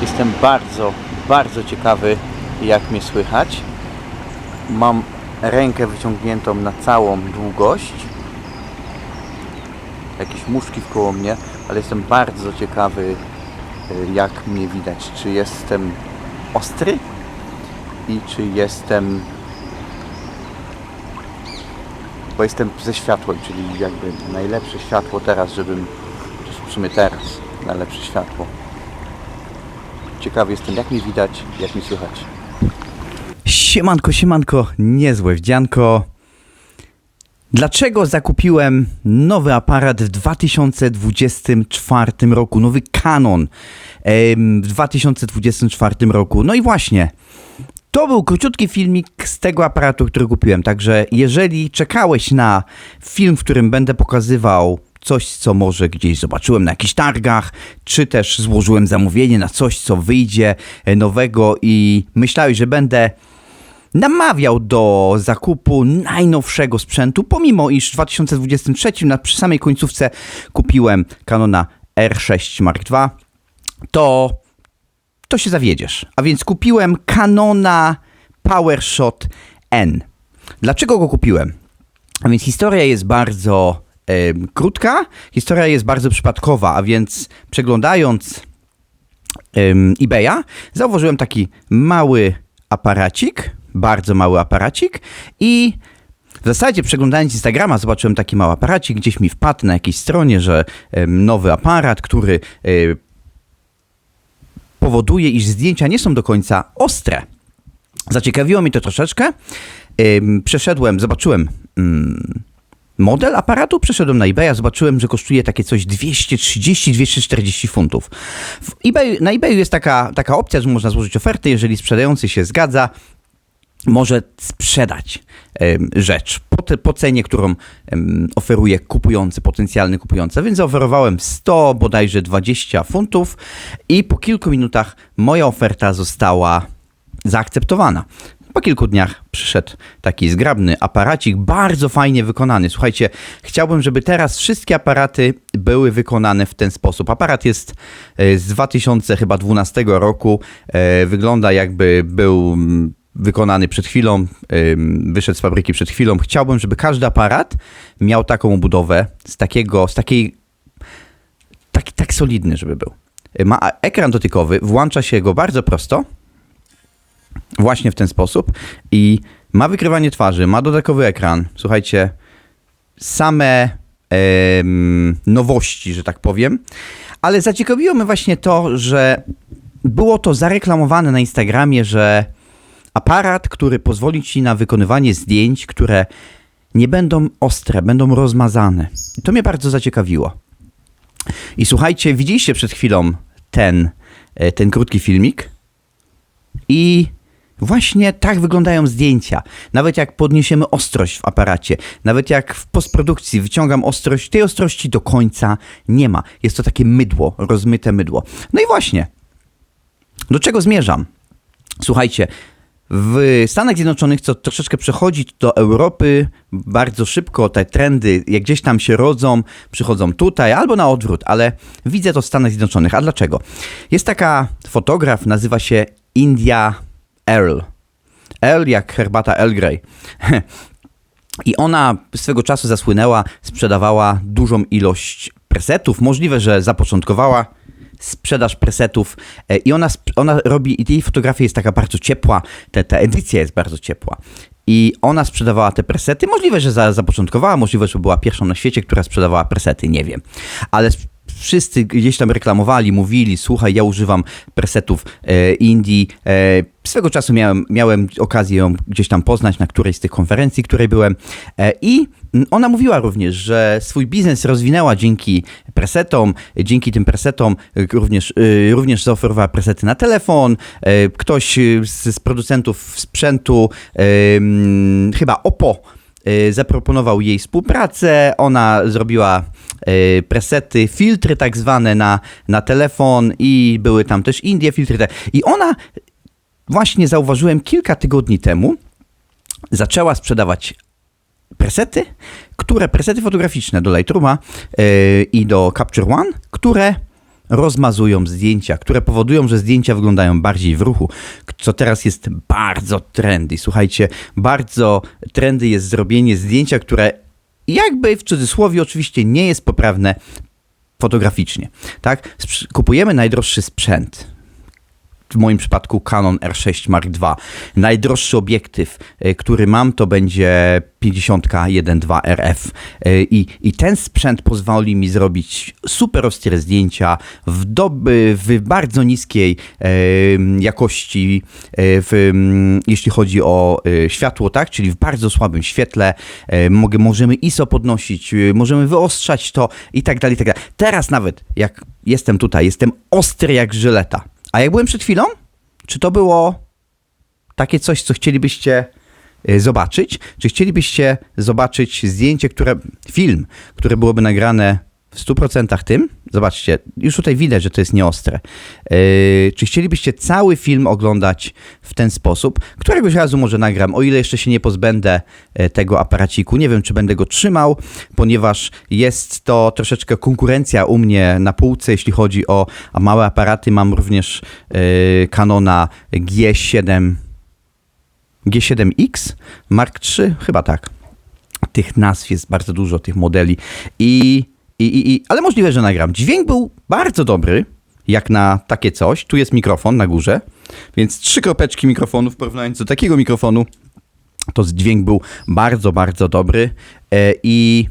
Jestem bardzo, bardzo ciekawy, jak mnie słychać. Mam rękę wyciągniętą na całą długość. Jakieś muszki wkoło mnie, ale jestem bardzo ciekawy, y, jak mnie widać. Czy jestem ostry i czy jestem. Bo jestem ze światłem, czyli jakby najlepsze światło teraz, żebym. W sumie teraz najlepsze światło. Ciekawy jestem, jak mi widać, jak mi słychać. Siemanko, siemanko, niezłe wdzianko. Dlaczego zakupiłem nowy aparat w 2024 roku? Nowy Canon w 2024 roku. No i właśnie, to był króciutki filmik z tego aparatu, który kupiłem. Także jeżeli czekałeś na film, w którym będę pokazywał coś, co może gdzieś zobaczyłem na jakichś targach, czy też złożyłem zamówienie na coś, co wyjdzie e, nowego i myślałeś, że będę namawiał do zakupu najnowszego sprzętu, pomimo iż w 2023 na przy samej końcówce kupiłem Canona R6 Mark II, to to się zawiedziesz. A więc kupiłem Canona PowerShot N. Dlaczego go kupiłem? A więc historia jest bardzo krótka, historia jest bardzo przypadkowa, a więc przeglądając eBaya, zauważyłem taki mały aparacik, bardzo mały aparacik i w zasadzie przeglądając Instagrama zobaczyłem taki mały aparacik, gdzieś mi wpadł na jakiejś stronie, że nowy aparat, który e, powoduje, iż zdjęcia nie są do końca ostre. Zaciekawiło mnie to troszeczkę. Przeszedłem, zobaczyłem mm, model aparatu, przeszedłem na eBaya, zobaczyłem, że kosztuje takie coś 230-240 funtów. EBay, na eBayu jest taka, taka opcja, że można złożyć ofertę, jeżeli sprzedający się zgadza, może sprzedać em, rzecz po, te, po cenie, którą em, oferuje kupujący, potencjalny kupujący. Więc zaoferowałem 100, bodajże 20 funtów i po kilku minutach moja oferta została zaakceptowana. Po kilku dniach przyszedł taki zgrabny aparacik, bardzo fajnie wykonany. Słuchajcie, chciałbym, żeby teraz wszystkie aparaty były wykonane w ten sposób. Aparat jest e, z 2012 roku, e, wygląda jakby był mm, wykonany przed chwilą, ym, wyszedł z fabryki przed chwilą. Chciałbym, żeby każdy aparat miał taką budowę, z takiego, z takiej, taki, tak solidny, żeby był. Ma ekran dotykowy, włącza się go bardzo prosto, właśnie w ten sposób i ma wykrywanie twarzy, ma dodatkowy ekran. Słuchajcie, same em, nowości, że tak powiem, ale zaciekawiło mnie właśnie to, że było to zareklamowane na Instagramie, że aparat, który pozwoli ci na wykonywanie zdjęć, które nie będą ostre, będą rozmazane. I to mnie bardzo zaciekawiło. I słuchajcie, widzieliście przed chwilą ten, e, ten krótki filmik i właśnie tak wyglądają zdjęcia. Nawet jak podniesiemy ostrość w aparacie, nawet jak w postprodukcji wyciągam ostrość, tej ostrości do końca nie ma. Jest to takie mydło, rozmyte mydło. No i właśnie, do czego zmierzam? Słuchajcie, w Stanach Zjednoczonych, co troszeczkę przechodzi do Europy bardzo szybko, te trendy, jak gdzieś tam się rodzą, przychodzą tutaj albo na odwrót, ale widzę to w Stanach Zjednoczonych. A dlaczego? Jest taka fotograf, nazywa się India Earl. Earl jak herbata Earl Grey. I ona swego czasu zasłynęła, sprzedawała dużą ilość presetów. Możliwe, że zapoczątkowała sprzedaż presetów e, i ona, ona robi, i jej fotografia jest taka bardzo ciepła, te, ta edycja jest bardzo ciepła. I ona sprzedawała te presety. Możliwe, że za, zapoczątkowała, możliwe, że była pierwszą na świecie, która sprzedawała presety, nie wiem. Ale wszyscy gdzieś tam reklamowali, mówili, słuchaj, ja używam presetów e, Indii. E, swego czasu miałem, miałem okazję ją gdzieś tam poznać na którejś z tych konferencji, której byłem. E, I ona mówiła również, że swój biznes rozwinęła dzięki presetom. Dzięki tym presetom e, również, e, również zaoferowała presety na telefon. E, Ktoś z, z producentów sprzętu, chyba Oppo, zaproponował jej współpracę. Ona zrobiła e, presety, filtry tak zwane na, na telefon i były tam też Indie filtry. te- I ona właśnie zauważyłem kilka tygodni temu, zaczęła sprzedawać presety, które presety fotograficzne do Lightrooma yy, i do Capture One, które rozmazują zdjęcia, które powodują, że zdjęcia wyglądają bardziej w ruchu, co teraz jest bardzo trendy. Słuchajcie, bardzo trendy jest zrobienie zdjęcia, które jakby w cudzysłowie oczywiście nie jest poprawne fotograficznie. Tak? Kupujemy najdroższy sprzęt. W moim przypadku Canon R6 Mark II. Najdroższy obiektyw, y, który mam, to będzie 50-1.2 RF. Y, I, I ten sprzęt pozwoli mi zrobić super ostre zdjęcia w, doby, w bardzo niskiej e, jakości, e, w, jeśli chodzi o e, światło, tak? czyli w bardzo słabym świetle. E, mogę, możemy ISO podnosić, e, możemy wyostrzać to i tak dalej, i tak dalej. Teraz nawet, jak jestem tutaj, jestem ostry jak żyleta. A jak byłem przed chwilą? Czy to było takie coś, co chcielibyście y, zobaczyć? Czy chcielibyście zobaczyć zdjęcie, które, film, które byłoby nagrane w 100% tym? Zobaczcie, już tutaj widać, że to jest nieostre. Yy, czy chcielibyście cały film oglądać w ten sposób? Któregoś razu może nagram, o ile jeszcze się nie pozbędę e, tego aparaciku. Nie wiem, czy będę go trzymał, ponieważ jest to troszeczkę konkurencja u mnie na półce, jeśli chodzi o małe aparaty. Mam również yy, Canona G7 G7X Mark III, chyba tak. Tych nazw jest bardzo dużo, tych modeli. I, i, i, i, ale możliwe, że nagram. Dźwięk był bardzo dobry, jak na takie coś. Tu jest mikrofon na górze, więc trzy kropeczki mikrofonów porównując do takiego mikrofonu, to dźwięk był bardzo, bardzo dobry. E, I,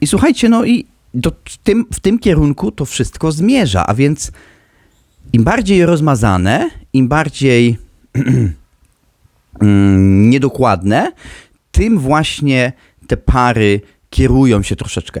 i słuchajcie, no i do, w, tym, w tym kierunku to wszystko zmierza, a więc im bardziej rozmazane, im bardziej mm, niedokładne, tym właśnie te pary kierują się troszeczkę.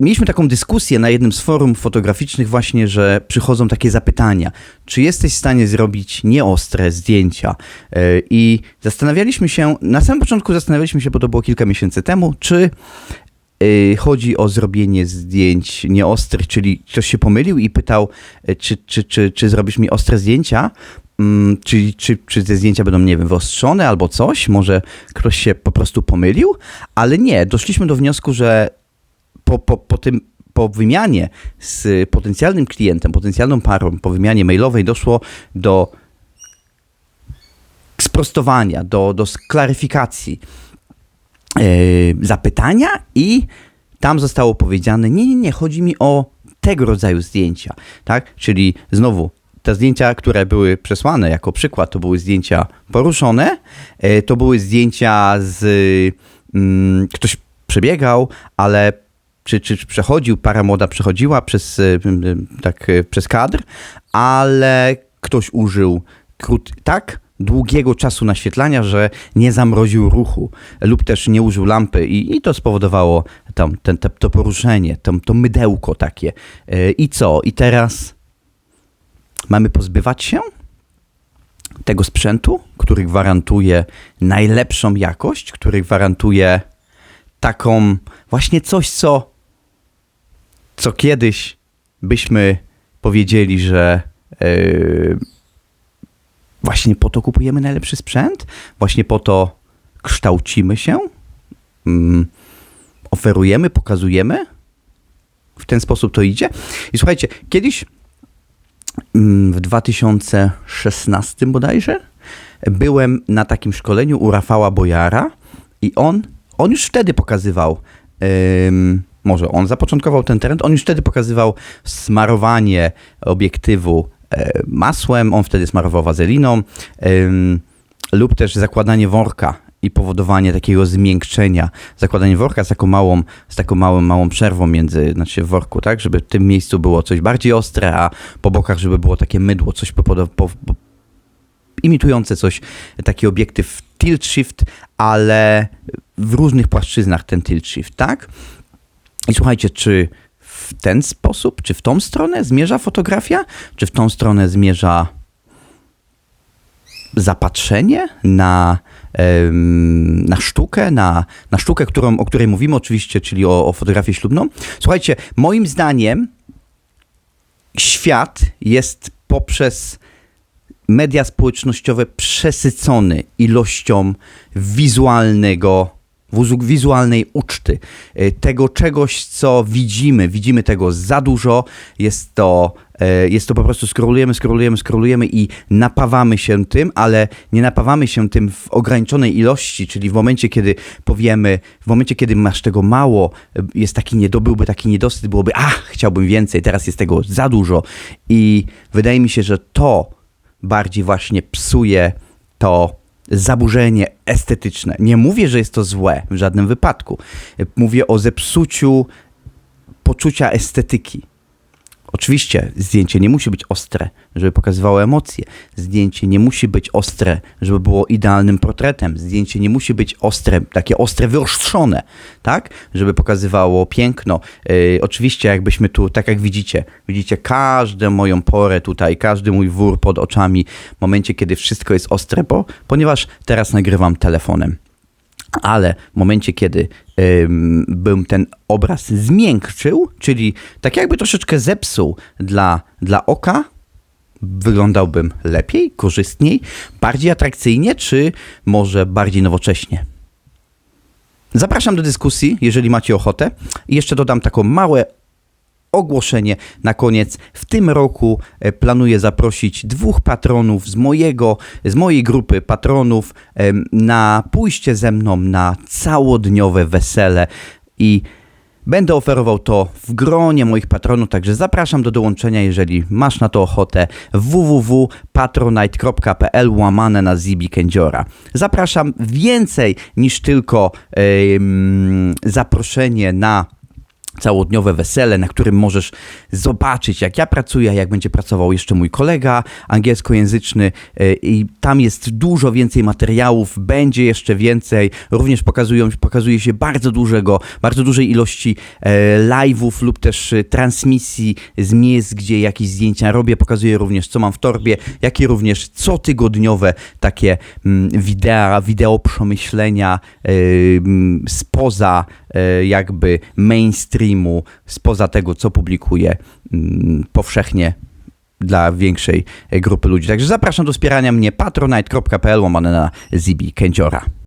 Mieliśmy taką dyskusję na jednym z forum fotograficznych właśnie, że przychodzą takie zapytania, czy jesteś w stanie zrobić nieostre zdjęcia? Yy, I zastanawialiśmy się, na samym początku zastanawialiśmy się, bo to było kilka miesięcy temu, czy chodzi o zrobienie zdjęć nieostrych, czyli ktoś się pomylił i pytał, yy, czy, czy, czy, czy zrobisz mi ostre zdjęcia? Mm, Czy, czy, czy te zdjęcia będą, nie wiem, wyostrzone albo coś? Może ktoś się po prostu pomylił? Ale nie, doszliśmy do wniosku, że po, po, po tym po wymianie z potencjalnym klientem, potencjalną parą, po wymianie mailowej doszło do sprostowania, do, do sklaryfikacji zapytania i tam zostało powiedziane, nie, nie, nie, chodzi mi o tego rodzaju zdjęcia, tak? Czyli znowu te zdjęcia, które były przesłane jako przykład, to były zdjęcia poruszone, e, to były zdjęcia z mm, ktoś przebiegał, ale czy, czy przechodził, para młoda przechodziła przez, y, tak, przez kadr, ale ktoś użył krót, tak długiego czasu naświetlania, że nie zamroził ruchu lub też nie użył lampy i, i to spowodowało tam, ten, te, to poruszenie, to, mydełko takie. Y, I co? I teraz mamy pozbywać się tego sprzętu, który gwarantuje najlepszą jakość, który gwarantuje taką właśnie coś, co, co kiedyś byśmy powiedzieli, że yy, właśnie po to kupujemy najlepszy sprzęt, właśnie po to kształcimy się, mm, oferujemy, pokazujemy. W ten sposób to idzie. I słuchajcie, kiedyś mm, w 2016 bodajże byłem na takim szkoleniu u Rafała Bojara i on, on już wtedy pokazywał, może on zapoczątkował ten trend, on już wtedy pokazywał smarowanie obiektywu masłem, on wtedy smarował wazeliną lub też zakładanie worka i powodowanie takiego zmiękczenia, zakładanie worka z taką małą, z taką małą, małą przerwą między, znaczy w worku, tak, żeby w tym miejscu było coś bardziej ostre, a po bokach, żeby było takie mydło, coś po, po, po, imitujące coś, taki obiektyw tilt shift, ale w różnych płaszczyznach ten tilt shift, tak? I słuchajcie, czy w ten sposób, czy w tą stronę zmierza fotografia, czy w tą stronę zmierza zapatrzenie na, na sztukę, na, na sztukę, którą, o której mówimy oczywiście, czyli o, o ślubną. Słuchajcie, moim zdaniem świat jest poprzez media społecznościowe przesycony ilością wizualnego wizualnej uczty, y, tego czegoś, co widzimy. Widzimy tego za dużo, jest to, e, jest to po prostu scrollujemy, scrollujemy, scrollujemy i napawamy się tym, ale nie napawamy się tym w ograniczonej ilości, czyli w momencie, kiedy powiemy, w momencie, kiedy masz tego mało, e, jest taki nie, byłby taki niedosyt, byłoby, ach, chciałbym więcej, teraz jest tego za dużo i wydaje mi się, że to bardziej właśnie psuje to zaburzenie estetyczne. Nie mówię, że jest to złe w żadnym wypadku. Mówię o zepsuciu poczucia estetyki. Oczywiście zdjęcie nie musi być ostre, żeby pokazywało emocje. Zdjęcie nie musi być ostre, żeby było idealnym portretem. Zdjęcie nie musi być ostre, takie ostre, wyostrzone, tak? Żeby pokazywało piękno. Yy, oczywiście jakbyśmy tu, tak jak widzicie, widzicie każdą moją porę tutaj, każdy mój wór pod oczami w momencie, kiedy wszystko jest ostre, bo, ponieważ teraz nagrywam telefonem ale w momencie, kiedy ym, bym ten obraz zmiękczył, czyli tak jakby troszeczkę zepsuł dla, dla oka, wyglądałbym lepiej, korzystniej, bardziej atrakcyjnie, czy może bardziej nowocześnie. Zapraszam do dyskusji, jeżeli macie ochotę. I jeszcze dodam taką małe ogłoszenie na koniec. W tym roku e, planuję zaprosić dwóch patronów z mojego, z mojej grupy patronów na pójście ze mną na całodniowe wesele i Będę oferował to w gronie moich patronów, także zapraszam do dołączenia, jeżeli masz na to ochotę. www.patronite.pl łamane na Zibi Kędziora. Zapraszam więcej niż tylko em, zaproszenie na całodniowe wesele, na którym możesz zobaczyć, jak ja pracuję, jak będzie pracował jeszcze mój kolega angielskojęzyczny y, i tam jest dużo więcej materiałów, będzie jeszcze więcej, również pokazują, pokazuje się bardzo dużego, bardzo dużej ilości e, live'ów lub też e, transmisji z miejsc, gdzie jakieś zdjęcia robię, pokazuję również, co mam w torbie, jak i również cotygodniowe takie mm, wideo, wideo przemyślenia e, spoza e, jakby mainstreamu, spoza tego, co publikuję mm, powszechnie dla większej e, grupy ludzi. Także zapraszam do wspierania mnie patronite.pl łamane na Zibi Kędziora.